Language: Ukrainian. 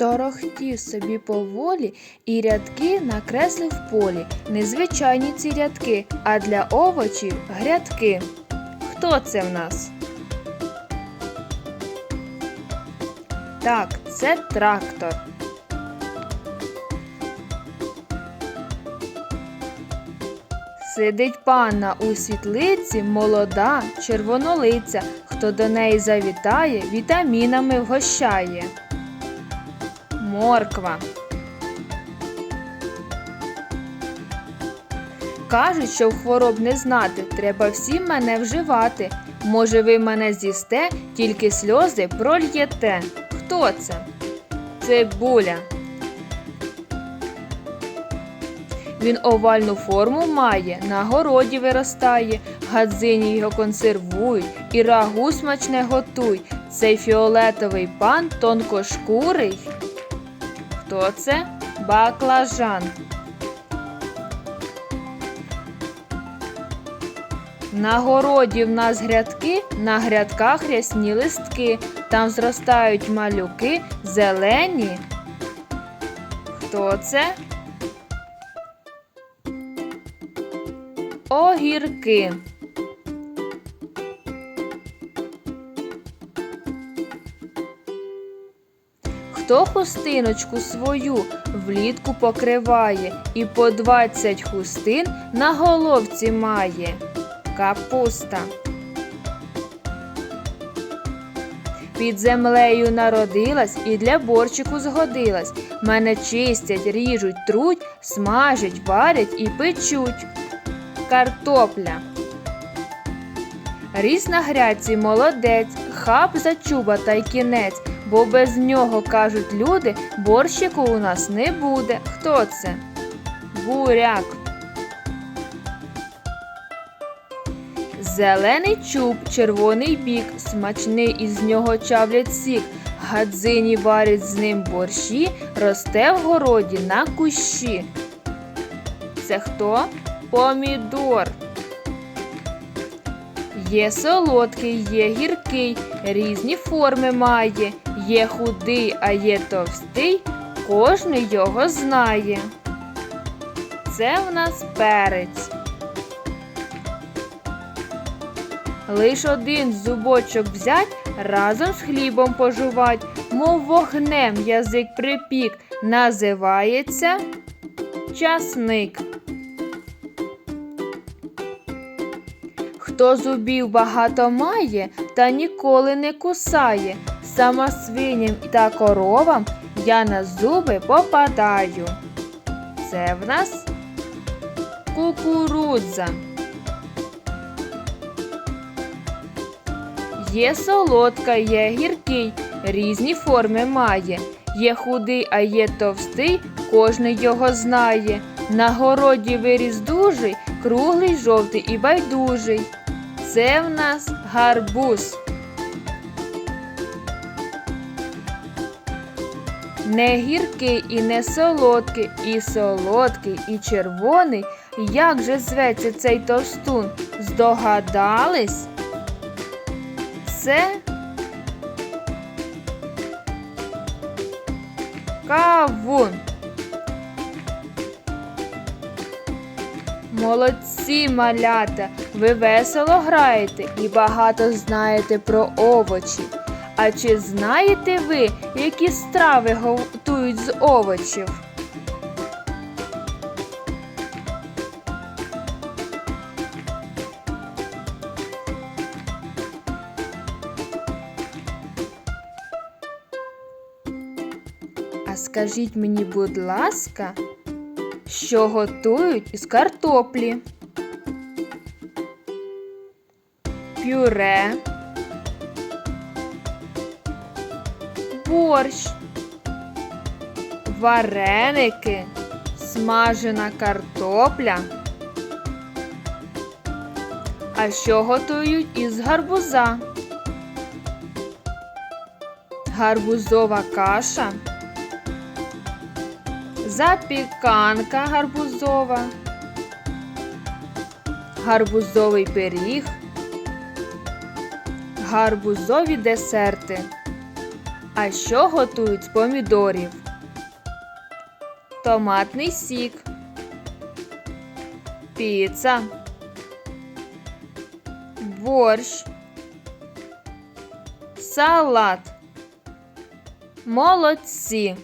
Торохтів собі поволі і рядки накреслив полі. Незвичайні ці рядки, а для овочів грядки. Хто це в нас? Так, це трактор. Сидить панна у світлиці, молода, червонолиця. Хто до неї завітає, вітамінами вгощає. Морква. Кажуть, що хвороб не знати, треба всім мене вживати. Може, ви мене з'їсте, тільки сльози прольєте. Хто це? Цибуля. Він овальну форму має, на городі виростає, гадзині його консервують і рагу смачне готуй. Цей фіолетовий пан тонкошкурий. Хто це? Баклажан. На городі в нас грядки, на грядках рясні листки. Там зростають малюки зелені. Хто це? Огірки. Хто хустиночку свою влітку покриває і по двадцять хустин на головці має? Капуста. Під землею народилась і для борчику згодилась. Мене чистять, ріжуть, труть, смажать, варять і печуть. Картопля. Ріс на грядці молодець, хап за чуба та й кінець, бо без нього, кажуть люди, борщику у нас не буде. Хто це? Буряк. Зелений чуб, червоний бік, смачний із нього чавлять сік. Гадзині варять з ним борщі, росте в городі на кущі. Це хто? Помідор. Є солодкий, є гіркий, різні форми має. Є худий, а є товстий, кожний його знає. Це в нас перець. Лиш один зубочок взять, разом з хлібом пожувать, мов вогнем язик припік, називається часник. Хто зубів багато має, та ніколи не кусає. Сама свиням та коровам я на зуби попадаю. Це в нас кукурудза. Є солодка, є гіркий, різні форми має. Є худий, а є товстий, кожний його знає. На городі виріс дужий, круглий, жовтий і байдужий. Це в нас гарбуз. Не гіркий і не солодкий, і солодкий, і червоний. Як же зветься цей товстун? Здогадались? Це кавун. Молодці малята, ви весело граєте і багато знаєте про овочі. А чи знаєте ви, які страви готують з овочів? А скажіть мені, будь ласка, що готують із картоплі? Пюре, борщ, вареники, смажена картопля. А що готують із гарбуза? Гарбузова каша запіканка гарбузова, гарбузовий пиріг, гарбузові десерти. А що готують з помідорів? Томатний сік. Піца. Борщ. Салат. Молодці.